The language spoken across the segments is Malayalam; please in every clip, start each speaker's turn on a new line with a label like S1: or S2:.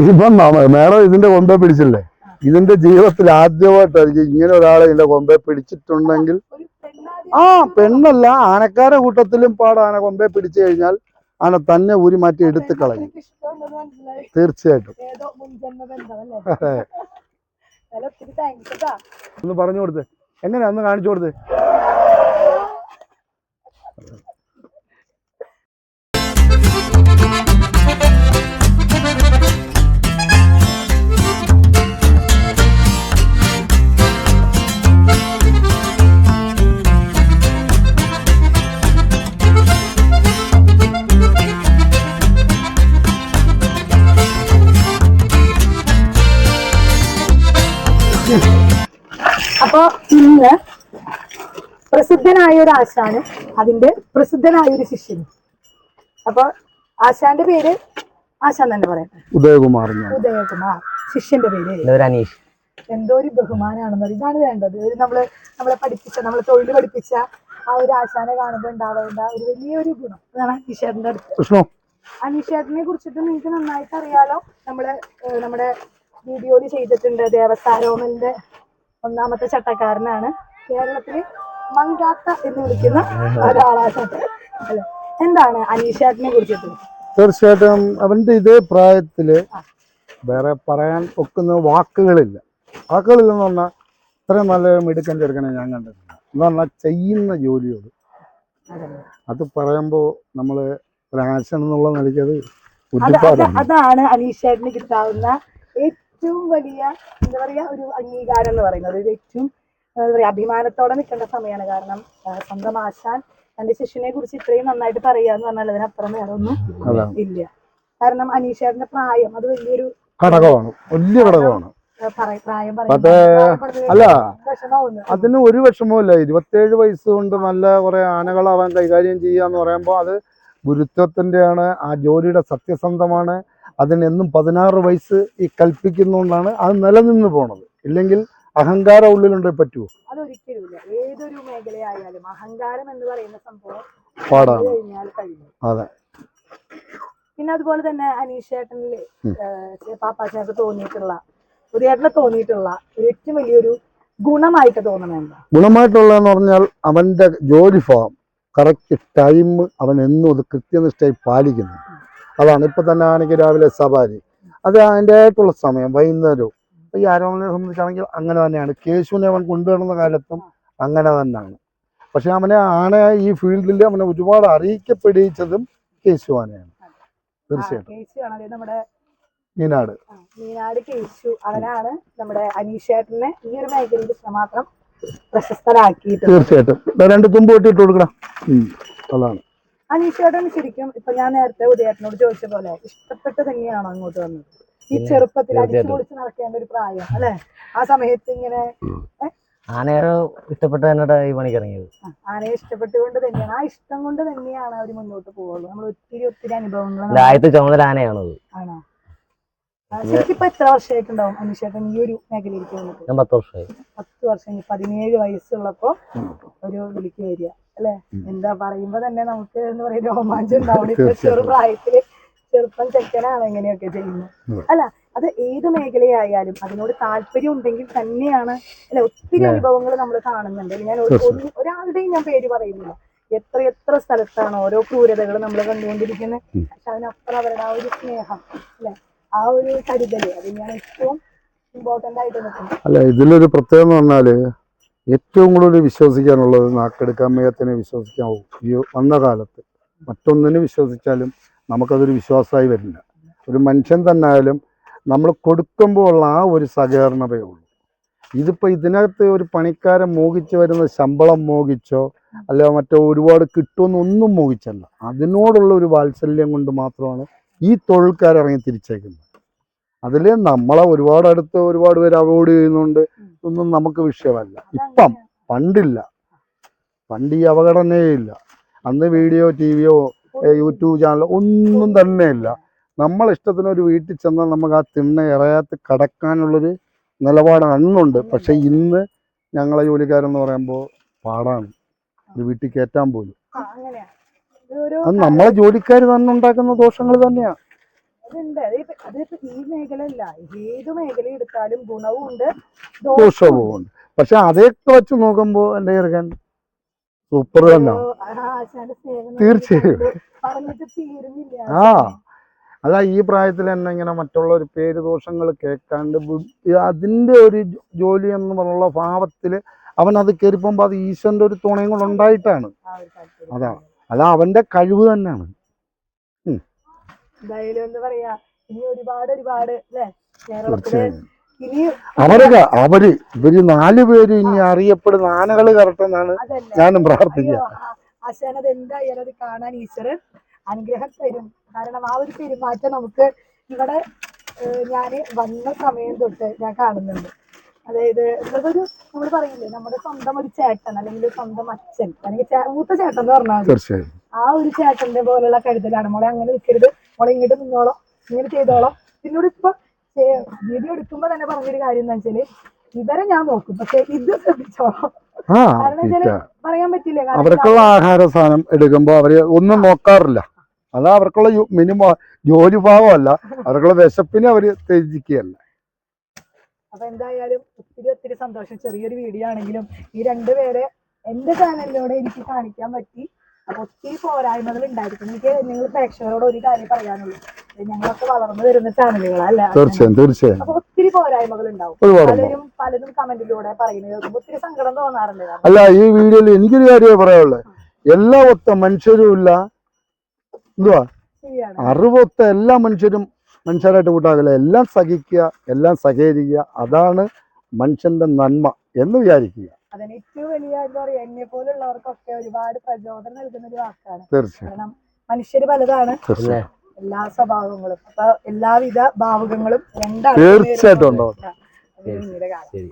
S1: ഇതിപ്പം മേഡം ഇതിന്റെ കൊമ്പെ പിടിച്ചില്ലേ? ഇതിന്റെ ജീവിതത്തിൽ ആദ്യമായിട്ടായിരിക്കും ഇങ്ങനെ ഒരാളെ ഇതിന്റെ കൊമ്പെ പിടിച്ചിട്ടുണ്ടെങ്കിൽ. ആ പെണ്ണല്ല ആനക്കാരെ കൂട്ടത്തിലും പാട ആന കൊമ്പെ പിടിച്ചു കഴിഞ്ഞാൽ ആന തന്നെ ഊരി മാറ്റി എടുത്ത് കളയും. തീർച്ചയായിട്ടും. ഒന്ന് പറഞ്ഞു കൊടുത്തേ. എങ്ങനെയാ ഒന്ന് കാണിച്ചു കൊടുത്ത്.
S2: പ്രസിദ്ധനായ ഒരു ആശാനും അതിന്റെ പ്രസിദ്ധനായ ഒരു ശിഷ്യനും. അപ്പൊ ആശാന്റെ പേര് ആശാൻ തന്നെ പറയട്ടെ
S1: ഉദയകുമാർ
S2: ഉദയകുമാർ ശിഷ്യന്റെ പേര്.
S3: അനീഷ്.
S2: എന്തോ ഒരു ബഹുമാനാണെന്ന് ഇതാണ് വേണ്ടത്. ഒരു നമ്മൾ നമ്മളെ പഠിപ്പിച്ച നമ്മളെ തൊഴിൽ പഠിപ്പിച്ച ആ ഒരു ആശാനെ കാണുമ്പോൾ ഉണ്ടാവേണ്ട ഒരു വലിയൊരു ഗുണം. അതാണ് അനീഷേട്ടന്റെ അടുത്ത്. അനീഷേട്ടനെ കുറിച്ചിട്ട് നിങ്ങൾക്ക് നന്നായിട്ട് അറിയാലോ. നമ്മൾ നമ്മുടെ വീഡിയോയിൽ ചെയ്തിട്ടുണ്ട് ദേവസ്ഥാരോമന്റെ ഒന്നാമത്തെ ചട്ടക്കാരനാണ്. കേരളത്തിൽ മങ്കാത്ത എന്ന് വിളിക്കുന്ന ഒരാളാണ്. എന്താണ് അനീഷാട്ടിനെ കുറിച്ചിട്ട്?
S1: തീർച്ചയായിട്ടും അവന്റെ ഇതേ പ്രായത്തിൽ വേറെ പറയാൻ ഒക്കുന്ന വാക്കുകളില്ല. വാക്കുകളില്ലെന്ന് പറഞ്ഞാൽ ഇത്രയും നല്ല മിടുക്കൻ ചെറുക്കനെ ഞാൻ കണ്ടിട്ടുണ്ട് എന്ന് പറഞ്ഞാൽ ചെയ്യുന്ന ജോലിയോട്. അത് പറയുമ്പോൾ നമ്മൾ ഒരാശൻ എന്നുള്ള നിലയ്ക്ക് അത് ബുദ്ധിപ്പാടാണ്
S2: അതാണ് അനീഷേട്ടന് കിട്ടാവുന്ന ഏറ്റവും വലിയ എന്താ പറയാ ഒരു അംഗീകാരം എന്ന് പറയുന്നത്. ഏറ്റവും എന്താ പറയാ അഭിമാനത്തോടെ നിൽക്കേണ്ട സമയമാണ് കാരണം സ്വന്തം ആശാൻ തന്റെ ശിഷ്യനെ കുറിച്ച് ഇത്രയും നന്നായിട്ട് പറയുക എന്ന് പറഞ്ഞാൽ അതിനപ്പുറം വേറെ ഒന്നും ഇല്ല. കാരണം അനീഷേറിന്റെ പ്രായം അത് വലിയൊരു
S1: ഘടകമാണ്. വലിയ ഘടകമാണ്. അല്ല അതിന് ഒരു വിഷമവുമില്ല. ഇരുപത്തേഴ് വയസ്സ് കൊണ്ട് നല്ല കുറെ ആനകൾ അവൻ കൈകാര്യം ചെയ്യാന്ന് പറയുമ്പോൾ അത് ഗുരുത്വത്തിന്റെയാണ് ആ ജോലിയുടെ സത്യസന്ധമാണ്. അതിനെന്നും പതിനാറ് വയസ്സ് ഈ കൽപ്പിക്കുന്നതുകൊണ്ടാണ് അത് നിലനിന്ന് പോണത്. ഇല്ലെങ്കിൽ അഹങ്കാരം ഉള്ളിലുണ്ടേ പറ്റുമോ
S2: അതൊരിക്കലുമില്ല ഏതൊരു മേഖലയായാലും അഹങ്കാരം എന്ന് പറയുന്ന സംഭവം
S1: പാടാണ്.
S2: കഴിഞ്ഞാൽ
S1: അതെ.
S2: പിന്നെ അതുപോലെ തന്നെ അനീഷേട്ടനിൽ
S1: ഉം.
S2: പാപ്പാച്ചനൊക്കെ തോന്നിയിട്ടുള്ള ഉദയേട്ടന് തോന്നിയിട്ടുള്ള ഒരു ഏറ്റവും വലിയൊരു ഗുണമായിട്ട് തോന്നണ ഗുണമായിട്ടുള്ള
S1: ഗുണമായിട്ടുള്ളതെന്ന് പറഞ്ഞാൽ അവന്റെ ജോലി ഫോം കറക്റ്റ് ടൈം അവൻ എന്നും അത് കൃത്യനിഷ്ഠയായി പാലിക്കുന്നു. അതാണ് ഇപ്പൊ തന്നെ ആണെങ്കിൽ രാവിലെ സവാരി. അത് അതിന്റെ ആയിട്ടുള്ള സമയം വൈകുന്നേരവും. ഈ ആരോഗ്യനെ സംബന്ധിച്ചാണെങ്കിൽ അങ്ങനെ തന്നെയാണ്. കേശുവിനെ അവൻ കൊണ്ടുവരുന്ന കാലത്തും അങ്ങനെ തന്നെയാണ്. പക്ഷെ അവനെ ആന ഈ ഫീൽഡിൽ അവനെ ഒരുപാട് അറിയിക്കപ്പെടിയിച്ചതും കേശു ആനയാണ് തീർച്ചയായിട്ടും മീനാട്.
S2: മീനാട് കേശു അവനാണ് നമ്മുടെ അനീഷേട്ടനെ ഈ ഒരു മേഖലയിൽ മാത്രം പ്രശസ്തരാക്കിയിട്ട്
S1: തീർച്ചയായിട്ടും. രണ്ട് തുമ്പ് വെട്ടിയിട്ട് കൊടുക്കണം അതാണ്.
S2: അനീഷേട്ടൻ ശരിക്കും ഇപ്പൊ ഞാൻ നേരത്തെ ഉദയേട്ടനോട് ചോദിച്ച പോലെ ഇഷ്ടപ്പെട്ട് തന്നെയാണോ അങ്ങോട്ട് വന്നത്? ഈ ചെറുപ്പത്തിൽ അടിച്ചു. പൊളിച്ച് നടക്കേണ്ട ഒരു പ്രായം അല്ലെ? ആ സമയത്ത് ഇങ്ങനെ
S3: ആനയെ ഇഷ്ടപ്പെട്ട് തന്നെയാണ് ഈ പണിക്ക് ഇറങ്ങിയത്.
S2: ആനയെ ഇഷ്ടപ്പെട്ടുകൊണ്ട് തന്നെയാണ്. ആ ഇഷ്ടം കൊണ്ട് തന്നെയാണ് അവർ മുന്നോട്ട് പോകുള്ളൂ നമ്മൾ ഒത്തിരി ഒത്തിരി അനുഭവങ്ങൾ
S3: ആദ്യത്തെ ചുമതല ആനയാണത്.
S2: ആണോ? എത്ര വർഷമായിട്ടുണ്ടാവും അനീഷേട്ടൻ ഈ ഒരു മേഖലയിലേക്ക് വന്നിട്ട്?
S3: ഞാൻ പത്ത് വർഷമായി.
S2: പത്ത് വർഷം പതിനേഴ് വയസ്സുള്ളപ്പോ ഒരു വിളിക്ക് വരിക അല്ലെ? എന്താ പറയുമ്പോ തന്നെ നമുക്ക് എന്താ പറയാ രോമാഞ്ചം ഉണ്ടാവും. ഇപ്പൊ ചെറു പ്രായത്തിൽ ചെറുപ്പം ചെക്കനാണ് എങ്ങനെയൊക്കെ ചെയ്യുന്നത്. അല്ല അത് ഏത് മേഖലയായാലും അതിനോട് താല്പര്യം ഉണ്ടെങ്കിൽ തന്നെയാണ് അല്ലെ ഒത്തിരി. അനുഭവങ്ങൾ നമ്മൾ കാണുന്നുണ്ട്. ഞാൻ ഒരാളുടെയും ഞാൻ പേര് പറയുന്നില്ല. എത്ര എത്ര സ്ഥലത്താണ് ഓരോ ക്രൂരതകൾ നമ്മൾ കണ്ടുകൊണ്ടിരിക്കുന്നത്. പക്ഷെ അതിനപ്പുറം അവരുടെ ആ ഒരു സ്നേഹം അല്ലെ? ആ ഒരു കരുതൽ അത് ഞാൻ ഏറ്റവും ഇമ്പോർട്ടന്റ് ആയിട്ട് നിൽക്കുന്നത്
S1: അല്ല ഇതിലൊരു പ്രത്യേകത എന്ന് പറഞ്ഞാൽ ഏറ്റവും കൂടുതൽ വിശ്വസിക്കാനുള്ളത് നാക്കെടുക്കാൻ മേയത്തിനെ വിശ്വസിക്കാവൂ ഈ വന്ന കാലത്ത്. മറ്റൊന്നിനെ വിശ്വസിച്ചാലും നമുക്കതൊരു വിശ്വാസമായി വരില്ല. ഒരു മനുഷ്യൻ തന്നെ ആയാലും നമ്മൾ കൊടുക്കുമ്പോൾ ഉള്ള ആ ഒരു സഹകരണതയേ ഉള്ളൂ. ഇതിപ്പോൾ ഇതിനകത്ത് ഒരു പണിക്കാരൻ മോഹിച്ച് വരുന്ന ശമ്പളം മോഹിച്ചോ അല്ല മറ്റോ ഒരുപാട് കിട്ടുമെന്നൊന്നും മോഹിച്ചല്ല. അതിനോടുള്ള ഒരു വാത്സല്യം കൊണ്ട് മാത്രമാണ് ഈ തൊഴിൽക്കാരിറങ്ങി തിരിച്ചേക്കുന്നത്. അതിൽ നമ്മളെ ഒരുപാട് അടുത്ത് ഒരുപാട് പേര് അവോയ്ഡ് ചെയ്യുന്നുണ്ട്. ഇതൊന്നും നമുക്ക് വിഷയമല്ല. ഇപ്പം പണ്ടില്ല. പണ്ട് ഈ അവഗണനയേ ഇല്ല. അന്ന് വീഡിയോ ടി വിയോ യൂട്യൂബ് ചാനൽ ഒന്നും തന്നെയില്ല. നമ്മളെ ഇഷ്ടത്തിന് ഒരു വീട്ടിൽ ചെന്നാൽ നമുക്ക് ആ തിണ്ണ ഇറയാത്ത് കടക്കാനുള്ളൊരു നിലപാട് അന്നുണ്ട്. പക്ഷെ ഇന്ന് ഞങ്ങളെ ജോലിക്കാരെന്ന് പറയുമ്പോൾ പാടാണ്. ഒരു വീട്ടിൽ കയറ്റാൻ പോലും. അത് നമ്മളെ ജോലിക്കാർ തന്നെ ഉണ്ടാക്കുന്ന ദോഷങ്ങൾ തന്നെയാണ്
S2: അതുണ്ട്. അതിപ്പോ ഈ മേഖലയല്ല. ഏത് മേഖല എടുത്താലും ഗുണവും ഉണ്ട് ദോഷവും
S1: ഉണ്ട്. പക്ഷെ അതൊക്കെ വെച്ച് നോക്കുമ്പോ എന്റെ ചെറുക്കൻ സൂപ്പർ തന്നെ. തീർച്ചയായും. ആ അല്ല ഈ പ്രായത്തിൽ തന്നെ ഇങ്ങനെ മറ്റുള്ള ഒരു പേര് ദോഷങ്ങൾ കേൾക്കാണ്ട് അതിന്റെ അതിന്റെ ഒരു ജോലി എന്ന് പറഞ്ഞുള്ള ഭാവത്തിൽ അവൻ അത് കയറിപ്പോകുമ്പോൾ അത് ഈശ്വരന്റെ ഒരു തുണയും കൊണ്ട് ഉണ്ടായിട്ടാണ്. അതാ. അല്ല അവന്റെ കഴിവ് തന്നെയാണ്. അവരൊക്കെ അവർ ഇവർ നാല് പേര് ഇനി അറിയപ്പെടുന്ന ആനകൾ കറട്ടെന്നാണ്
S2: അതല്ല
S1: ഞാനും പ്രാർത്ഥിക്കുക.
S2: ആശാൻ അത് എന്തായാലും അത് കാണാൻ ഈശ്വരൻ അനുഗ്രഹം തരും. കാരണം ആ ഒരു പെരുമാറ്റം നമുക്ക് ഇവിടെ ഞാൻ ഞാൻ വന്ന സമയം തൊട്ട് ഞാൻ കാണുന്നുണ്ട്. അതായത് ഇതൊരു നമ്മൾ പറയില്ലേ നമ്മുടെ സ്വന്തം ഒരു ചേട്ടൻ അല്ലെങ്കിൽ സ്വന്തം അച്ഛൻ അല്ലെങ്കിൽ മൂത്ത ചേട്ടൻ എന്ന് പറഞ്ഞാൽ. ആ ഒരു ചേട്ടന്റെ പോലുള്ള കരുതലാണ്. മോളെ അങ്ങനെ നിൽക്കരുത്. മോളെ ഇങ്ങോട്ട് നിന്നോളോ. ഇങ്ങനെ ചെയ്തോളാം. പിന്നോട് ഇപ്പൊ വീഡിയോ എടുക്കുമ്പോ തന്നെ പറഞ്ഞൊരു കാര്യം എന്താ വെച്ചാൽ ഇവരെ ഞാൻ നോക്കും. പക്ഷെ ഇത് ശ്രദ്ധിച്ചോളാം.
S1: ആ തീറ്റ.
S2: പറയാൻ പറ്റില്ല.
S1: അവർക്കുള്ള ആഹാര സാധനം എടുക്കുമ്പോൾ അവർ ഒന്നും നോക്കാറില്ല. അത് അവർക്കുള്ള മിനിമം ജോലി ഭാവമല്ല. അവർക്കുള്ള വിശപ്പിനെ അവർ ത്യജിക്കുകയല്ല.
S2: അപ്പൊ എന്തായാലും ഒത്തിരി ഒത്തിരി സന്തോഷം. ചെറിയൊരു വീഡിയോ ആണെങ്കിലും ഈ രണ്ടുപേരെ എന്റെ ചാനലിലൂടെ എനിക്ക് കാണിക്കാൻ പറ്റി. അപ്പൊ ഒത്തിരി പോരായ്മകൾ ഉണ്ടായിരിക്കും എനിക്ക് നിങ്ങൾ പ്രേക്ഷകരോട് ഒരു കാര്യം പറയാനുള്ളൂ. ഞങ്ങളൊക്കെ വളർന്നു വരുന്ന ചാനലുകളല്ലേ
S1: തീർച്ചയായും തീർച്ചയായും
S2: അപ്പൊ ഒത്തിരി പോരായ്മകൾ ഉണ്ടാവും പലരും പലതും കമന്റിലൂടെ പറയുന്നത് ഒത്തിരി സങ്കടം തോന്നാറുണ്ട്.
S1: അല്ല ഈ വീഡിയോയിൽ എനിക്കൊരു കാര്യമേ പറയാനുള്ളൂ. എല്ലാ ഒത്ത മനുഷ്യരും ഇല്ല. എന്തുവാ? അറിവൊത്ത എല്ലാ മനുഷ്യരും മനുഷ്യരായിട്ട് കൂട്ടാകില്ല എല്ലാം സഹിക്കുക എല്ലാം സഹകരിക്കുക അതാണ് മനുഷ്യന്റെ നന്മ എന്ന് വിചാരിക്കുക.
S2: അതിന് ഏറ്റവും വലിയ എന്താ പറയാ എന്നെ പോലുള്ളവർക്കൊക്കെ ഒരുപാട് പ്രചോദനം നൽകുന്ന ഒരു വാക്കാണ്.
S1: തീർച്ചയായും.
S2: മനുഷ്യര് പലതാണ്.
S1: തീർച്ചയായും.
S2: എല്ലാ സ്വഭാവങ്ങളും. അപ്പൊ എല്ലാവിധ ഭാവുകങ്ങളും രണ്ടാണ്
S1: തീർച്ചയായിട്ടും ഉണ്ടാവും.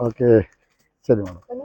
S1: ഓക്കെ. ശരി മാഡം.